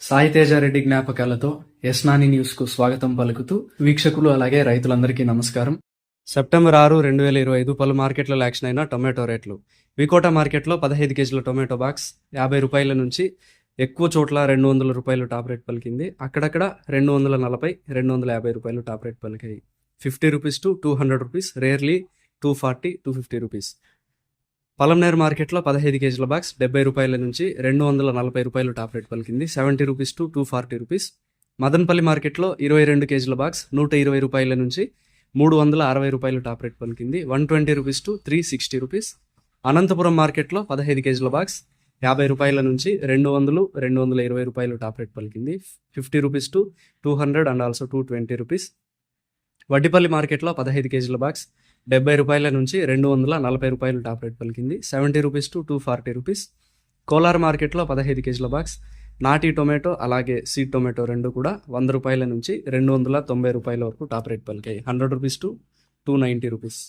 సాయితేజారెడ్డి జ్ఞాపకాలతో యస్నాని న్యూస్కు స్వాగతం పలుకుతూ వీక్షకులు అలాగే రైతులందరికీ నమస్కారం. సెప్టెంబర్ ఆరు రెండు వేల ఇరవై ఐదు పలు మార్కెట్లలో యాక్షన్ అయిన టొమాటో రేట్లు. వికోట మార్కెట్లో పదహైదు కేజీల టొమాటో బాక్స్ యాభై రూపాయల నుంచి ఎక్కువ చోట్ల రెండు వందల రూపాయలు టాప్ రేట్ పలికింది. అక్కడక్కడ రెండు వందల నలభై రెండు వందల యాభై రూపాయలు top rate పలికాయి. Fifty rupees to two hundred rupees rarely two forty two fifty rupees. Palamaner మార్కెట్లో పదహైదు కేజీల బాక్స్ డెబ్బై రూపాయల నుంచి రెండు వందల నలభై రూపాయలు టాప్ రేట్ పలికింది. Seventy rupees to two forty rupees. Madanapalle మార్కెట్లో ఇరవై రెండు కేజీల బాక్స్ నూట ఇరవై రూపాయల నుంచి మూడు వందల అరవై రూపాయలు టాప్ రేట్ పలికింది. One twenty rupees to three sixty rupees. Anantapur మార్కెట్లో పదహైదు కేజీల బాక్స్ యాభై రూపాయల నుంచి రెండు వందలు రెండు వందల ఇరవై రూపాయలు టాప్ రేట్ పలికింది. Fifty rupees to two hundred and also two twenty rupees. Vaddipalli మార్కెట్లో పదహైదు కేజీల బాక్స్ డెబ్బై రూపాయల నుంచి రెండు వందల నలభై రూపాయలు టాప్ రేట్ పలికింది. Seventy rupees to two forty rupees. Kolar మార్కెట్లో పదహైదు కేజీల బాక్స్ నాటి టొమాటో అలాగే సీడ్ టొమాటో రెండు కూడా వంద రూపాయల నుంచి రెండు వందల తొంభై రూపాయల వరకు top rate పలికాయి. Hundred rupees to two ninety rupees.